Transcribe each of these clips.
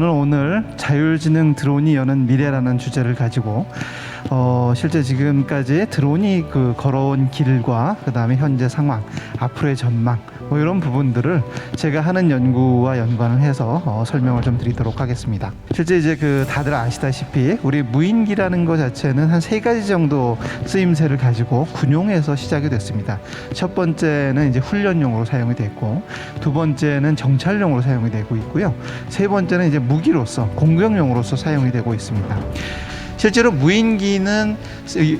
저는 오늘 자율지능 드론이 여는 미래라는 주제를 가지고 어, 실제 지금까지 드론이 그 걸어온 길과 그 다음에 현재 상황, 앞으로의 전망 뭐 이런 부분들을 제가 하는 연구와 연관을 해서 어, 설명을 좀 드리도록 하겠습니다. 실제 이제 그 다들 아시다시피 우리 무인기라는 것 자체는 한 세 가지 정도 쓰임새를 가지고 군용에서 시작이 됐습니다. 첫 번째는 이제 훈련용으로 사용이 됐고 두 번째는 정찰용으로 사용이 되고 있고요. 세 번째는 이제 무기로서 공격용으로서 사용이 되고 있습니다. 실제로 무인기는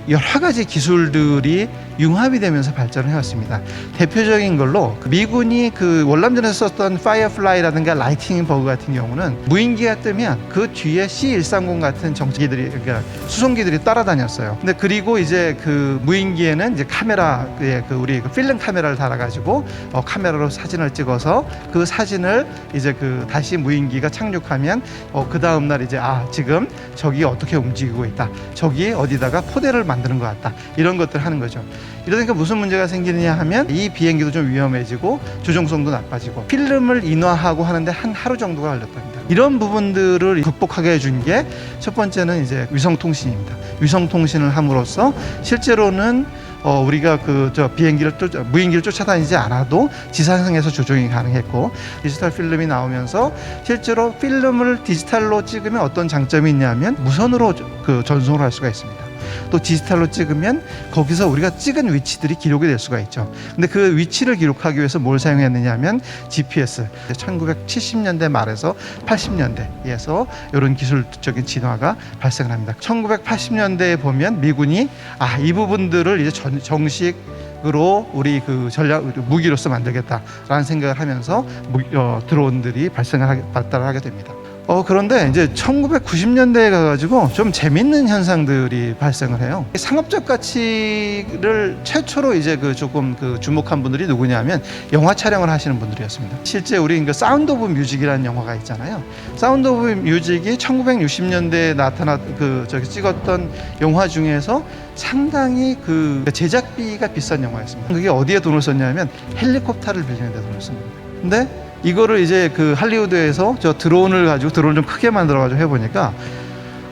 여러 가지 기술들이 융합이 되면서 발전을 해왔습니다. 대표적인 걸로 그 미군이 그 월남전에서 썼던 파이어플라이라든가 라이팅 버그 같은 경우는 무인기가 뜨면 그 뒤에 C130 같은 정치기들이 그러니까 수송기들이 따라다녔어요. 근데 그리고 이제 그 무인기에는 이제 카메라에 그 우리 그 필름 카메라를 달아가지고 어 카메라로 사진을 찍어서 그 사진을 이제 그 다시 무인기가 착륙하면 어 그 다음 날 이제 아 지금 저기 어떻게 움직이 고 있다. 저기 어디다가 포대를 만드는 것 같다. 이런 것들 하는 거죠. 이러니까 무슨 문제가 생기느냐 하면 이 비행기도 좀 위험해지고 조종성도 나빠지고 필름을 인화하고 하는데 한 하루 정도가 걸렸답니다. 이런 부분들을 극복하게 해준 게 첫 번째는 이제 위성통신입니다. 위성통신을 함으로써 실제로는 어, 우리가 그 저 비행기를 쫓 무인기를 쫓아다니지 않아도 지상에서 조종이 가능했고 디지털 필름이 나오면서 실제로 필름을 디지털로 찍으면 어떤 장점이 있냐면 무선으로 그 전송을 할 수가 있습니다. 또 디지털로 찍으면 거기서 우리가 찍은 위치들이 기록이 될 수가 있죠. 근데 그 위치를 기록하기 위해서 뭘 사용했느냐 하면 GPS. 1970년대 말에서 80년대에서 이런 기술적인 진화가 발생을 합니다. 1980년대에 보면 미군이 아, 이 부분들을 이제 전, 정식 으로 우리 그 전략 무기로서 만들겠다라는 생각을 하면서 무, 어, 드론들이 발생을 하게, 발달을 하게 됩니다. 어 그런데 이제 1990년대에 가가지고 좀 재밌는 현상들이 발생을 해요. 상업적 가치를 최초로 이제 그 조금 그 주목한 분들이 누구냐면 영화 촬영을 하시는 분들이었습니다. 실제 우리 그 사운드 오브 뮤직이라는 영화가 있잖아요. 사운드 오브 뮤직이 1960년대에 나타나 그 저기 찍었던 영화 중에서 상당히 그 제작비가 비싼 영화였습니다. 그게 어디에 돈을 썼냐면 헬리콥터를 빌리는 데 돈을 씁니다. 근데 이거를 이제 그 할리우드에서 저 드론을 가지고 드론을 좀 크게 만들어 가지고 해보니까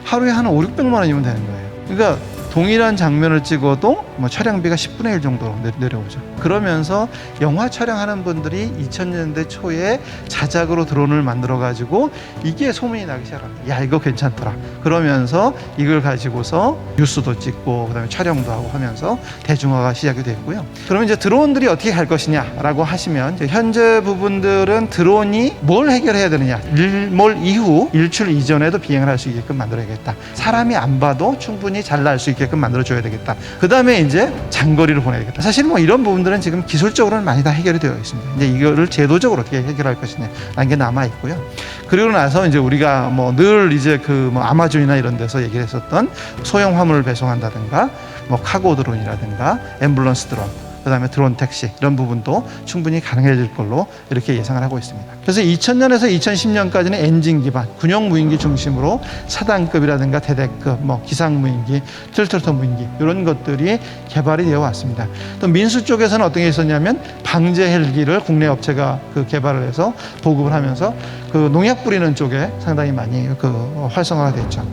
하루에 한 5, 600만 원이면 되는 거예요. 그러니까 동일한 장면을 찍어도 뭐 촬영비가 10분의 1 정도로 내려오죠. 그러면서 영화 촬영하는 분들이 2000년대 초에 자작으로 드론을 만들어 가지고 이게 소문이 나기 시작합니다. 야 이거 괜찮더라. 그러면서 이걸 가지고서 뉴스도 찍고 그다음에 촬영도 하고 하면서 대중화가 시작이 됐고요. 그러면 이제 드론들이 어떻게 갈 것이냐라고 하시면 현재 부분들은 드론이 뭘 해결해야 되느냐 일몰 이후 일출 이전에도 비행을 할 수 있게끔 만들어야겠다. 사람이 안 봐도 충분히 잘 날 수 있게 끔 만들어줘야 되겠다. 그 다음에 이제 장거리를 보내야겠다. 사실 뭐 이런 부분들은 지금 기술적으로는 많이 다 해결이 되어 있습니다. 이제 이거를 제도적으로 어떻게 해결할 것이냐 라는 게 남아 있고요. 그리고 나서 이제 우리가 뭐 늘 이제 그 뭐 아마존이나 이런 데서 얘기를 했었던 소형 화물을 배송한다든가 뭐 카고 드론이라든가 앰뷸런스 드론 그 다음에 드론 택시 이런 부분도 충분히 가능해질 걸로 이렇게 예상을 하고 있습니다. 그래서 2000년에서 2010년까지는 엔진 기반 군용 무인기 중심으로 사단급이라든가 대대급 뭐 기상 무인기, 틸트터 무인기 이런 것들이 개발이 되어 왔습니다. 또 민수 쪽에서는 어떤 게 있었냐면 방제 헬기를 국내 업체가 그 개발을 해서 보급을 하면서 그 농약 뿌리는 쪽에 상당히 많이 그 활성화가 됐죠.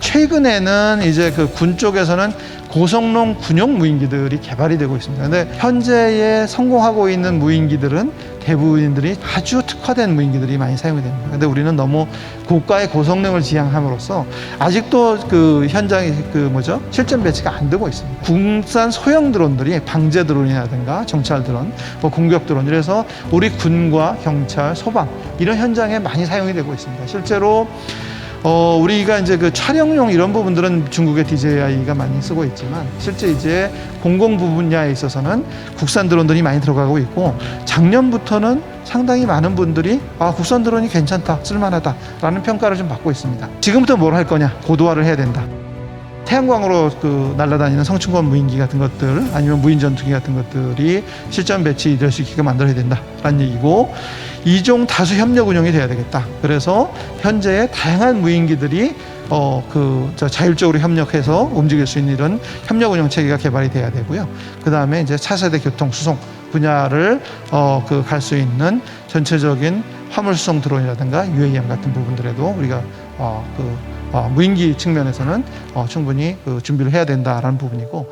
최근에는 이제 그 군 쪽에서는 고성능 군용 무인기들이 개발이 되고 있습니다. 근데 현재에 성공하고 있는 무인기들은 대부분들이 아주 특화된 무인기들이 많이 사용이 됩니다. 근데 우리는 너무 고가의 고성능을 지향함으로써 아직도 그 현장에 그 뭐죠? 실전 배치가 안 되고 있습니다. 국산 소형 드론들이 방제 드론이라든가 정찰 드론, 뭐 공격 드론 이래서 우리 군과 경찰, 소방 이런 현장에 많이 사용이 되고 있습니다. 실제로 어, 우리가 이제 그 촬영용 이런 부분들은 중국의 DJI가 많이 쓰고 있지만 실제 이제 공공 부분야에 있어서는 국산 드론들이 많이 들어가고 있고 작년부터는 상당히 많은 분들이 아, 국산 드론이 괜찮다, 쓸만하다라는 평가를 좀 받고 있습니다. 지금부터 뭘 할 거냐? 고도화를 해야 된다. 태양광으로 그 날아다니는 성층권 무인기 같은 것들 아니면 무인 전투기 같은 것들이 실전 배치될 수 있게끔 만들어야 된다라는 얘기고 이종 다수 협력 운영이 돼야 되겠다. 그래서 현재 다양한 무인기들이 어그저 자율적으로 협력해서 움직일 수 있는 이런 협력 운영 체계가 개발이 돼야 되고요. 그 다음에 이제 차세대 교통 수송 분야를 어 그 갈 수 있는 전체적인 화물성 드론이라든가 UAM 같은 부분들에도 우리가 어, 그 어, 무인기 측면에서는 어, 충분히 그 준비를 해야 된다라는 부분이고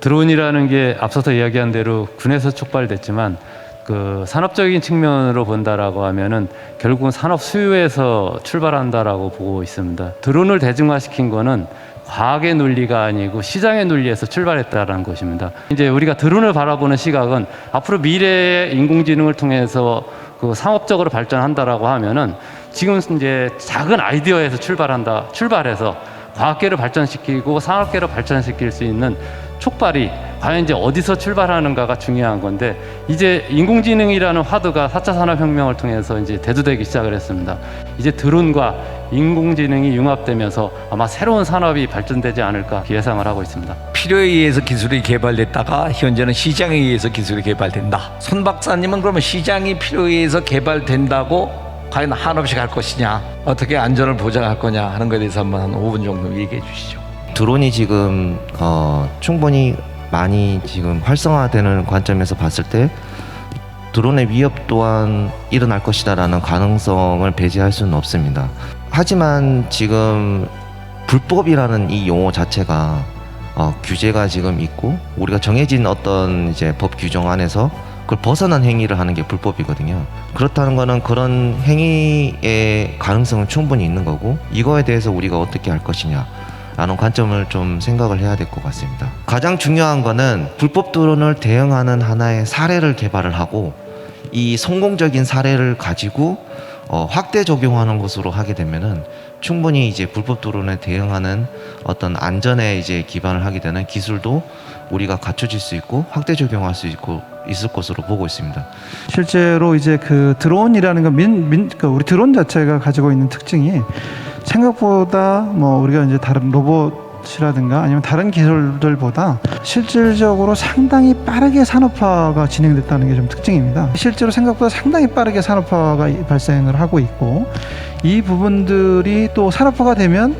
드론이라는 게 앞서서 이야기한 대로 군에서 촉발됐지만 그 산업적인 측면으로 본다라고 하면은 결국은 산업 수요에서 출발한다라고 보고 있습니다. 드론을 대중화시킨 거는 과학의 논리가 아니고 시장의 논리에서 출발했다라는 것입니다. 이제 우리가 드론을 바라보는 시각은 앞으로 미래의 인공지능을 통해서 그 상업적으로 발전한다라고 하면은 지금 이제 작은 아이디어에서 출발한다, 출발해서 과학계를 발전시키고 산업계를 발전시킬 수 있는 촉발이 과연 이제 어디서 출발하는가가 중요한 건데 이제 인공지능이라는 화두가 4차 산업혁명을 통해서 이제 대두되기 시작을 했습니다. 이제 드론과 인공지능이 융합되면서 아마 새로운 산업이 발전되지 않을까 예상을 하고 있습니다. 필요에 의해서 기술이 개발됐다가 현재는 시장에 의해서 기술이 개발된다. 손 박사님은 그러면 시장이 필요에 의해서 개발된다고 과연 한없이 갈 것이냐, 어떻게 안전을 보장할 거냐 하는 것에 대해서 한번 한 5분 정도 얘기해 주시죠. 드론이 지금 어, 충분히 많이 지금 활성화되는 관점에서 봤을 때 드론의 위협 또한 일어날 것이다라는 가능성을 배제할 수는 없습니다. 하지만 지금 불법이라는 이 용어 자체가 어, 규제가 지금 있고 우리가 정해진 어떤 이제 법 규정 안에서 그걸 벗어난 행위를 하는 게 불법이거든요. 그렇다는 거는 그런 행위의 가능성은 충분히 있는 거고 이거에 대해서 우리가 어떻게 할 것이냐. 라는 관점을 좀 생각을 해야 될 것 같습니다. 가장 중요한 거는 불법 드론을 대응하는 하나의 사례를 개발을 하고 이 성공적인 사례를 가지고 어, 확대 적용하는 것으로 하게 되면은 충분히 이제 불법 드론에 대응하는 어떤 안전에 이제 기반을 하게 되는 기술도 우리가 갖춰질 수 있고 확대 적용할 수 있고 있을 것으로 보고 있습니다. 실제로 이제 그 드론이라는 건 민, 민, 그 우리 드론 자체가 가지고 있는 특징이 생각보다 뭐 우리가 이제 다른 로봇 이라든가 아니면 다른 기술들보다 실질적으로 상당히 빠르게 산업화가 진행됐다는 게 좀 특징입니다. 실제로 생각보다 상당히 빠르게 산업화가 발생을 하고 있고 이 부분들이 또 산업화가 되면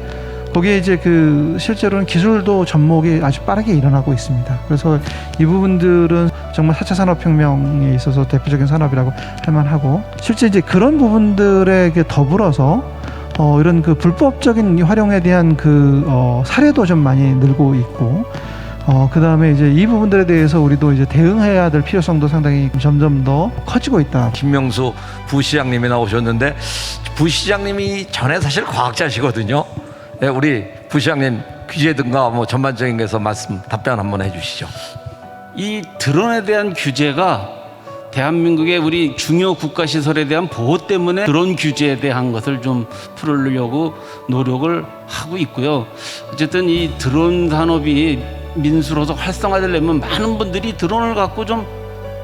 거기에 이제 그 실제로는 기술도 접목이 아주 빠르게 일어나고 있습니다. 그래서 이 부분들은 정말 4차 산업혁명에 있어서 대표적인 산업이라고 할 만하고 실제 이제 그런 부분들에 더불어서 어, 이런 그 불법적인 활용에 대한 그 어, 사례도 좀 많이 늘고 있고 어, 그 다음에 이제 이 부분들에 대해서 우리도 이제 대응해야 될 필요성도 상당히 점점 더 커지고 있다. 김명수 부시장님이 나오셨는데 부시장님이 전에 사실 과학자시거든요. 네, 우리 부시장님 규제든가 뭐 전반적인 것에서 말씀 답변 한번 해주시죠. 이 드론에 대한 규제가 대한민국의 우리 중요 국가 시설에 대한 보호 때문에 드론 규제에 대한 것을 좀 풀으려고 노력을 하고 있고요. 어쨌든 이 드론 산업이 민수로서 활성화되려면 많은 분들이 드론을 갖고 좀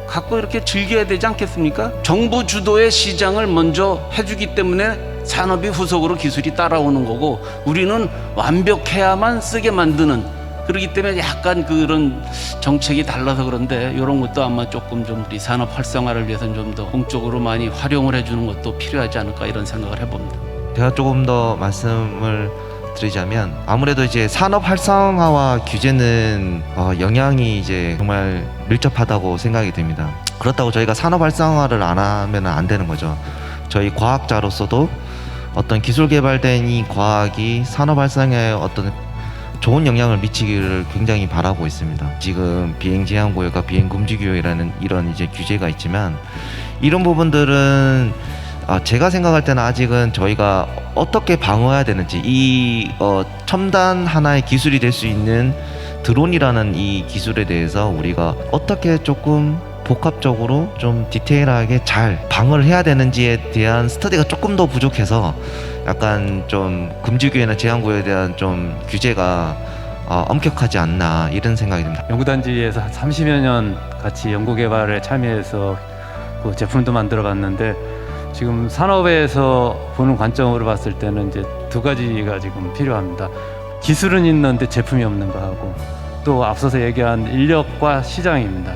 갖고 이렇게 즐겨야 되지 않겠습니까? 정부 주도의 시장을 먼저 해주기 때문에 산업이 후속으로 기술이 따라오는 거고 우리는 완벽해야만 쓰게 만드는 그렇기 때문에 약간 그런 정책이 달라서 그런데 이런 것도 아마 조금 좀 우리 산업 활성화를 위해서는 좀 더 공적으로 많이 활용을 해주는 것도 필요하지 않을까 이런 생각을 해봅니다. 제가 조금 더 말씀을 드리자면 아무래도 이제 산업 활성화와 규제는 어, 영향이 이제 정말 밀접하다고 생각이 됩니다. 그렇다고 저희가 산업 활성화를 안 하면 안 되는 거죠. 저희 과학자로서도 어떤 기술 개발된 이 과학이 산업 활성화에 어떤 좋은 영향을 미치기를 굉장히 바라고 있습니다. 지금 비행 제한 구역과 비행 금지 구역이라는 이런 이제 규제가 있지만 이런 부분들은 아, 제가 생각할 때는 아직은 저희가 어떻게 방어해야 되는지 이 어, 첨단 하나의 기술이 될 수 있는 드론이라는 이 기술에 대해서 우리가 어떻게 조금 복합적으로 좀 디테일하게 잘 방어를 해야 되는지에 대한 스터디가 조금 더 부족해서 약간 좀 금지구역이나 제한구역에 대한 좀 규제가 어, 엄격하지 않나 이런 생각이 듭니다. 연구단지에서 한 30여 년 같이 연구 개발에 참여해서 그 제품도 만들어 봤는데 지금 산업에서 보는 관점으로 봤을 때는 이제 두 가지가 지금 필요합니다. 기술은 있는데 제품이 없는 거하고 또 앞서서 얘기한 인력과 시장입니다.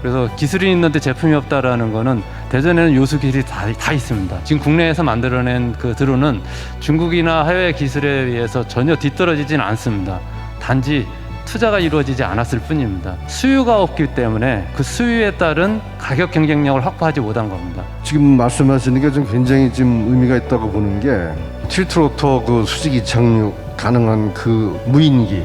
그래서 기술이 있는데 제품이 없다라는 거는 대전에는 요소 기술이 다, 다 있습니다. 지금 국내에서 만들어낸 그 드론은 중국이나 해외 기술에 비해서 전혀 뒤떨어지진 않습니다. 단지 투자가 이루어지지 않았을 뿐입니다. 수요가 없기 때문에 그 수요에 따른 가격 경쟁력을 확보하지 못한 겁니다. 지금 말씀하시는 게 좀 굉장히 좀 의미가 있다고 보는 게 틸트로터 그 수직 이착륙 가능한 그 무인기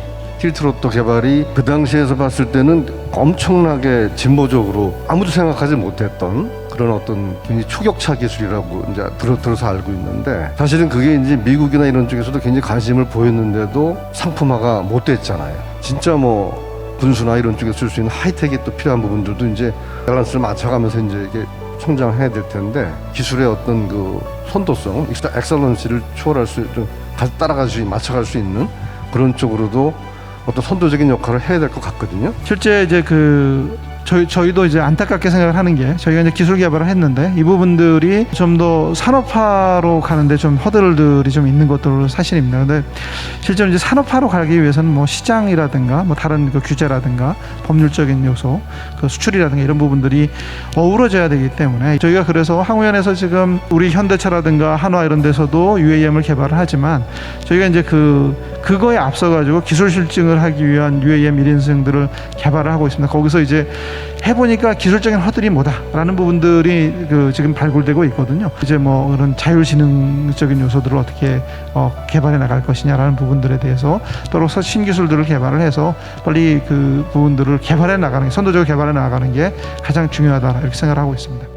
틸트로터 개발이 그 당시에서 봤을 때는 엄청나게 진보적으로 아무도 생각하지 못했던 그런 어떤 굉장히 초격차 기술이라고 이제 들어 들어서 알고 있는데 사실은 그게 이제 미국이나 이런 쪽에서도 굉장히 관심을 보였는데도 상품화가 못 됐잖아요. 진짜 뭐 군수나 이런 쪽에 쓸 수 있는 하이텍이 또 필요한 부분들도 이제 밸런스를 맞춰가면서 이제 이게 성장해야 될 텐데 기술의 어떤 그 선도성, 엑셀런시를 초월할 수, 좀 가- 따라갈 수, 있- 맞춰갈 수 있는 그런 쪽으로도 어떤 선도적인 역할을 해야 될 것 같거든요. 실제 이제 그 저희 저희도 이제 안타깝게 생각을 하는 게 저희가 이제 기술 개발을 했는데 이 부분들이 좀 더 산업화로 가는데 좀 허들들이 좀 있는 것도 사실입니다. 근데 실제로 이제 산업화로 가기 위해서는 뭐 시장이라든가 뭐 다른 그 규제라든가 법률적인 요소, 그 수출이라든가 이런 부분들이 어우러져야 되기 때문에 저희가 그래서 항우연에서 지금 우리 현대차라든가 한화 이런 데서도 UAM을 개발을 하지만 저희가 이제 그 그거에 앞서 가지고 기술 실증을 하기 위한 UAM 1인승들을 개발을 하고 있습니다. 거기서 이제 해보니까 기술적인 허들이 뭐다라는 부분들이 그 지금 발굴되고 있거든요. 이제 뭐 그런 자율지능적인 요소들을 어떻게 어, 개발해 나갈 것이냐라는 부분들에 대해서 또로서 신기술들을 개발을 해서 빨리 그 부분들을 개발해 나가는 게 선도적으로 개발해 나가는 게 가장 중요하다 이렇게 생각을 하고 있습니다.